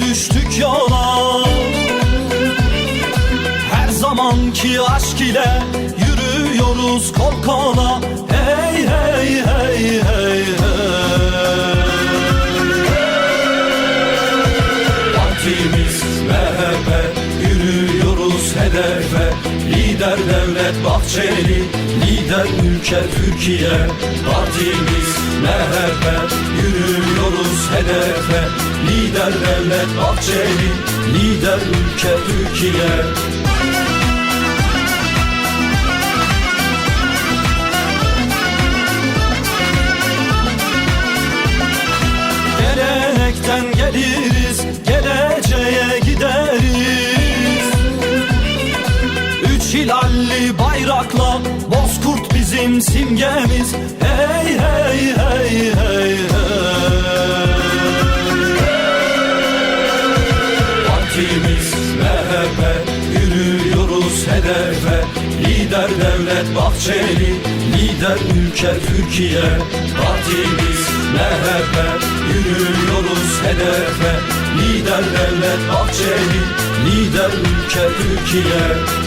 düştük yola. Her zamanki aşk ile yürüyoruz kol kola. Hey hey hey hey hey. Partimiz MHP Yürüyoruz hedefe. Lider devlet Bahçeli Lider ülke Türkiye. Partimiz MHP Yürüyoruz hedefe. Lider devlet Bahçeli Lider ülke Türkiye. Gelenekten geliriz, hilalli bayrakla Bozkurt bizim simgemiz. Hey hey hey hey hey. Partimiz MHP Yürüyoruz hedefe. Lider devlet Bahçeli Lider ülke Türkiye. Partimiz MHP Yürüyoruz hedefe. Lider devlet Bahçeli Lider ülke Türkiye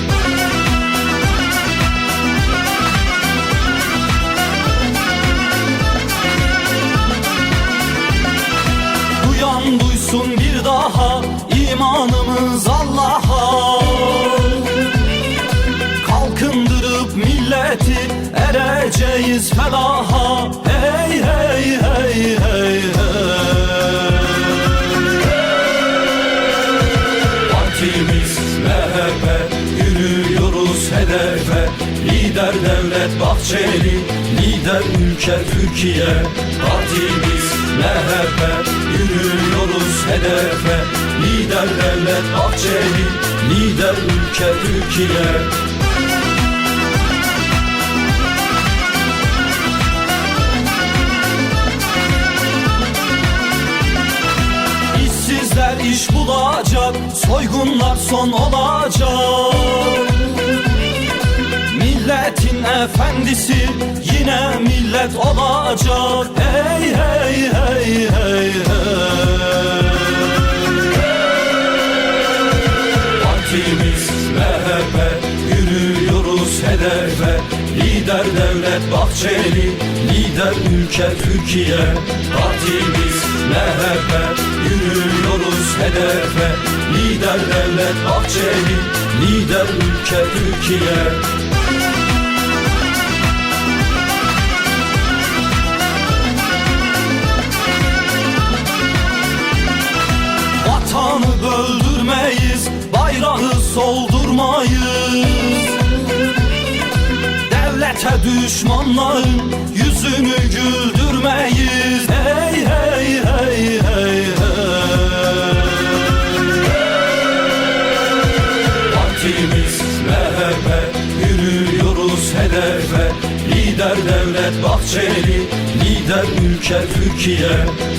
imanımız Allah'a. Kalkındırıp milleti ereceğiz felaha. Hey hey hey hey hey. Partimiz MHP Yürüyoruz hedefe. Lider devlet Bahçeli Lider ülke Türkiye. Partimiz MHP Yürüyoruz hedefe Lider devlet Bahçeli Lider ülke Türkiye İşsizler iş bulacak, soygunlar son olacak. Milletin efendisi yine millet olacak. Hey MHP Yürüyoruz hedefe. Lider devlet Bahçeli Lider ülke Türkiye. Partimiz MHP Yürüyoruz hedefe. Lider devlet Bahçeli Lider ülke Türkiye. Vatanı böldürmeyiz, bayrağı soldurmayız Devlete düşmanların yüzünü güldürmeyiz. Hey hey hey hey hey. Partimiz MHP Yürüyoruz hedefe. Lider devlet Bahçeli Lider ülke Türkiye.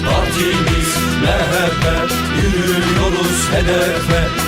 Partimiz MHP Yürüyoruz hedefe